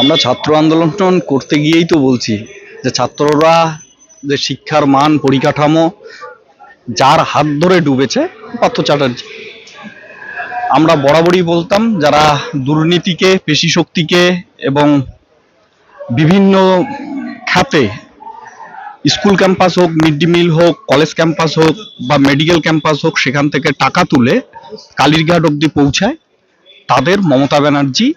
আমরা ছাত্র আন্দোলন করতে গিয়েই তো বলছি যে ছাত্ররা যে শিক্ষার মান, পরিকাঠামো, যার হাত ধরে ডুবেছে পার্থ চ্যাটার্জি। আমরা বরাবরই বলতাম, যারা দুর্নীতিকে, পেশি শক্তিকে এবং বিভিন্ন খাতে, স্কুল ক্যাম্পাস হোক, মিড ডে মিল হোক, কলেজ ক্যাম্পাস হোক বা মেডিকেল ক্যাম্পাস হোক, সেখান থেকে টাকা তুলে কালীরঘাট অবধি পৌঁছায়, তাদের মমতা ব্যানার্জি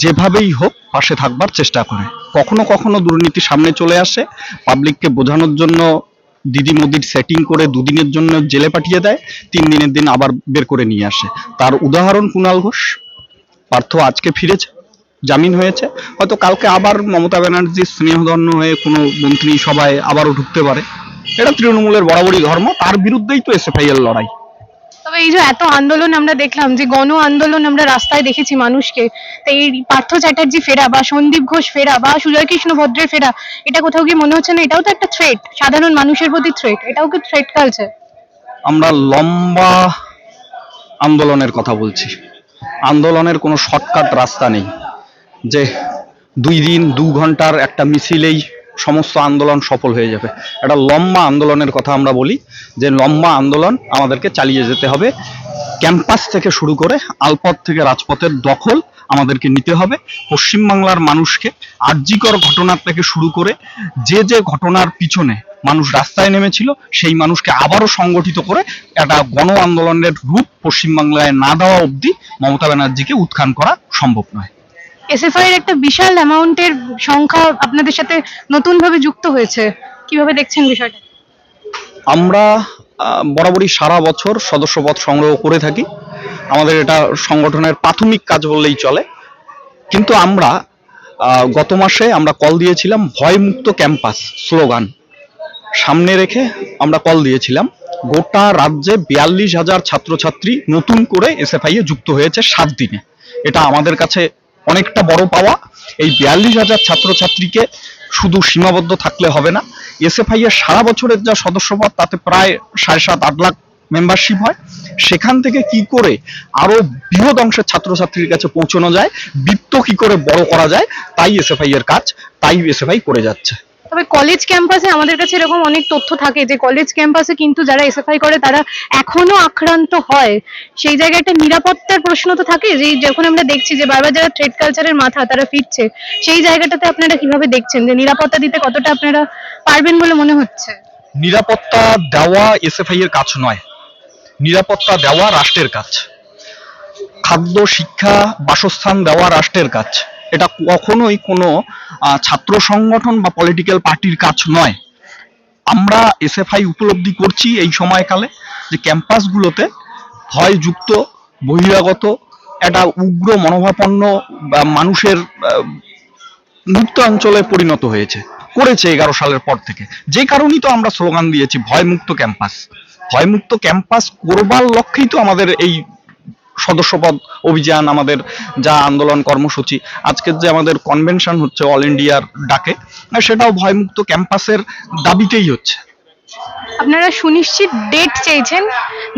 যেভাবেই হোক পাশে থাকবার চেষ্টা করে। কখনো কখনো দুর্নীতি সামনে চলে আসে পাবলিককে বোঝানোর জন্য দিদি মোদির সেটিং করে দুদিনের জন্য জেলে পাঠিয়ে দেয়, তিন দিনের দিন আবার বের করে নিয়ে আসে। তার উদাহরণ কুণাল ঘোষ। পার্থ আজকে ফিরেছে, জামিন হয়েছে। হয়তো কালকে আবার মমতা ব্যানার্জির স্নেহধন্য হয়ে কোনো মন্ত্রী সভায় আবারও ঢুকতে পারে। এটা তৃণমূলের বরাবরই ধর্ম, তার বিরুদ্ধেই তো এসএফআই এর লড়াই। তবে এই যে এত আন্দোলন আমরা দেখলাম, যে গণ আন্দোলন আমরা রাস্তায় দেখেছি মানুষকে, তো এই পার্থ চ্যাটার্জি ফেরা বা সন্দীপ ঘোষ ফেরা বা সুজয় কৃষ্ণ ভদ্রের ফেরা, এটা কোথাও কি মনে হচ্ছে না? এটাও তো একটা থ্রেট সাধারণ মানুষের প্রতি থ্রেট এটাও কি থ্রেট কালচার আমরা লম্বা আন্দোলনের কথা বলছি। আন্দোলনের কোনো শর্টকাট রাস্তা নেই। যে দুই দিন, দু ঘণ্টার একটা মিছিলেই সমস্ত আন্দোলন সফল হয়ে যাবে। একটা লম্বা আন্দোলনের কথা আমরা বলি, যে লম্বা আন্দোলন আমাদেরকে চালিয়ে যেতে হবে। ক্যাম্পাস থেকে শুরু করে আলপথ থেকে রাজপথের দখল আমাদেরকে নিতে হবে। পশ্চিমবাংলার মানুষকে আর্যিকর ঘটনার থেকে শুরু করে যে যে ঘটনার পিছনে মানুষ রাস্তায় নেমেছিল, সেই মানুষকে আবারও সংগঠিত করে একটা গণ আন্দোলনের রূপ পশ্চিমবাংলায় না দেওয়া অবধি মমতা ব্যানার্জিকে উত্থান করা সম্ভব নয়। এসএফআই এর একটা বিশাল অ্যামাউন্টের সংখ্যা আপনাদের সাথে নতুন ভাবে যুক্ত হয়েছে। কীভাবে দেখছেন বিষয়টা? আমরা বরাবরই সারা বছর সদস্যপদ সংগ্রহ করে থাকি। আমাদের এটা সংগঠনের প্রাথমিক কাজ বললেই চলে। কিন্তু আমরা গত মাসে আমরা কল দিয়েছিলাম ভয়মুক্ত ক্যাম্পাস স্লোগান। সামনে রেখে আমরা কল দিয়েছিলাম, গোটা রাজ্যে বিয়াল্লিশ হাজার ছাত্রছাত্রী নতুন করে এসএফআই এ যুক্ত হয়েছে সাত দিনে। এটা আমাদের কাছে অনেকটা বড় পাওয়া। এই বিয়াল্লিশ হাজার ছাত্রছাত্রীকে শুধু সীমাবদ্ধ থাকলে হবে না। এসএফআই এর সারা বছরের যা সদস্যপদ, তাতে প্রায় সাড়ে সাত, আট লাখ মেম্বারশিপ হয়। সেখান থেকে কি করে আরও বৃহৎ অংশের ছাত্রছাত্রীর কাছে পৌঁছানো যায়? বৃত্ত কি করে বড় করা যায়? তাই এসএফআই এর কাজ, তাই এসএফআই করে যাচ্ছে। তবে কলেজ ক্যাম্পাসে আমাদের কাছে এরকম অনেক তথ্য থাকে যে কলেজ ক্যাম্পাসে কিন্তু যারা এসএফআই করে তারা এখনও আক্রান্ত হয়। সেই জায়গায় একটা নিরাপত্তার প্রশ্ন তো থাকে যে যখন আমরা দেখছি যে বারবার যারা ট্রেড কালচারের মাথা তারা ফিরছে, সেই জায়গাটাতে আপনারা কীভাবে দেখছেন যে নিরাপত্তা দিতে কতটা আপনারা পারবেন বলে মনে হচ্ছে? নিরাপত্তা দেওয়া এসএফআই এর কাজ নয়। নিরাপত্তা দেওয়া রাষ্ট্রের কাজ। খাদ্য, শিক্ষা, বাসস্থান দেওয়া রাষ্ট্রের কাজ। এটা কখনোই কোনো ছাত্র সংগঠন বা পলিটিক্যাল পার্টির কাজ নয়। আমরা এসএফআই উপলব্ধি করছি এই সময়কালে যে ক্যাম্পাসগুলোতে ভয়যুক্ত, বহিরাগত, একটা উগ্র মনোভাবাপন্ন, বা মানুষের মুক্ত অঞ্চলে পরিণত হয়েছে, করেছে এগারো সালের পর থেকে। যে কারণেই তো আমরা স্লোগান দিয়েছি, ভয়মুক্ত ক্যাম্পাস ভয়মুক্ত ক্যাম্পাস করবার লক্ষ্যেই তো আমাদের এই সদস্যপদ অভিযান আমাদের যা আন্দোলন কর্মসূচি আজকের যে আমাদের কনভেনশন হচ্ছে অল ইন্ডিয়ার ডাকে সেটাও ভয়মুক্ত ক্যাম্পাসের দাবিতেই হচ্ছে। আপনারা সুনিশ্চিত ডেট চেয়েছেন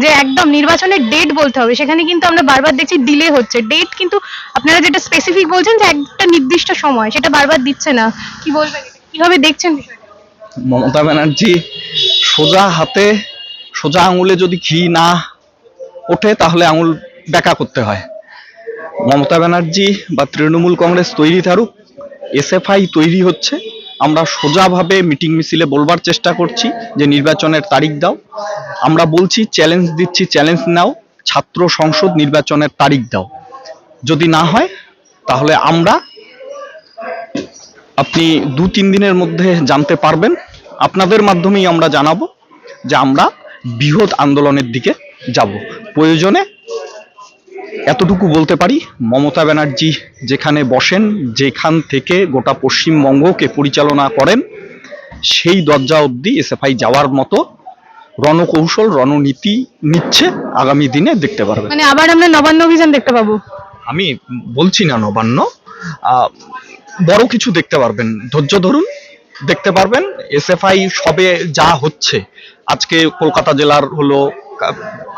যে একদম নির্বাচনের ডেট বলতে হবে। সেখানে কিন্তু আমরা বারবার দেখছি ডিলে হচ্ছে। ডেট কিন্তু আপনারা যেটা স্পেসিফিক বলছেন যে একটা নির্দিষ্ট সময় সেটা বারবার দিচ্ছে না। কি বলবেন কীভাবে দেখছেন মমতা ব্যানার্জি সোজা হাতে সোজা আঙুলে যদি ঘি না ওঠে তাহলে আঙুল বেঁকা করতে হয়। মমতা ব্যানার্জি বা তৃণমূল কংগ্রেস তৈরি থাকুক এসএফআই তৈরি হচ্ছে। আমরা সোজাভাবে মিটিং মিছিলে বলবার চেষ্টা করছি যে নির্বাচনের তারিখ দাও। আমরা বলছি চ্যালেঞ্জ দিচ্ছি চ্যালেঞ্জ নাও। ছাত্র সংসদ নির্বাচনের তারিখ দাও। যদি না হয়, তাহলে আমরা আপনি দু তিন দিনের মধ্যে জানতে পারবেন। আপনাদের মাধ্যমেই আমরা জানাব যে আমরা বৃহৎ আন্দোলনের দিকে যাব। প্রয়োজনে এতটুকু বলতে পারি মমতা ব্যানার্জি যেখানে বসেন যেখান থেকে গোটা পশ্চিমবঙ্গকে পরিচালনা করেন সেই দরজা অবধি এসএফআই যাওয়ার মতো রণকৌশল রণনীতি নিচ্ছে আগামী দিনে দেখতে পারবেন। মানে আবার আমরা নবান্ন অভিযান দেখতে পাবো? আমি বলছি না নবান্ন আহ, বড় কিছু দেখতে পারবেন। ধৈর্য ধরুন দেখতে পারবেন এসএফআই সবে যা হচ্ছে আজকে কলকাতা জেলার হলো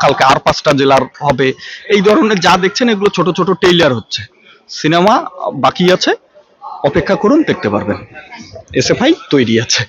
কালকে আর পাঁচটা জেলার হবে। এই ধরনের যা দেখছেন, এগুলো ছোট ছোট টেইলার হচ্ছে। সিনেমা বাকি আছে, অপেক্ষা করুন, দেখতে পারবেন। এসএফআই তৈরি আছে।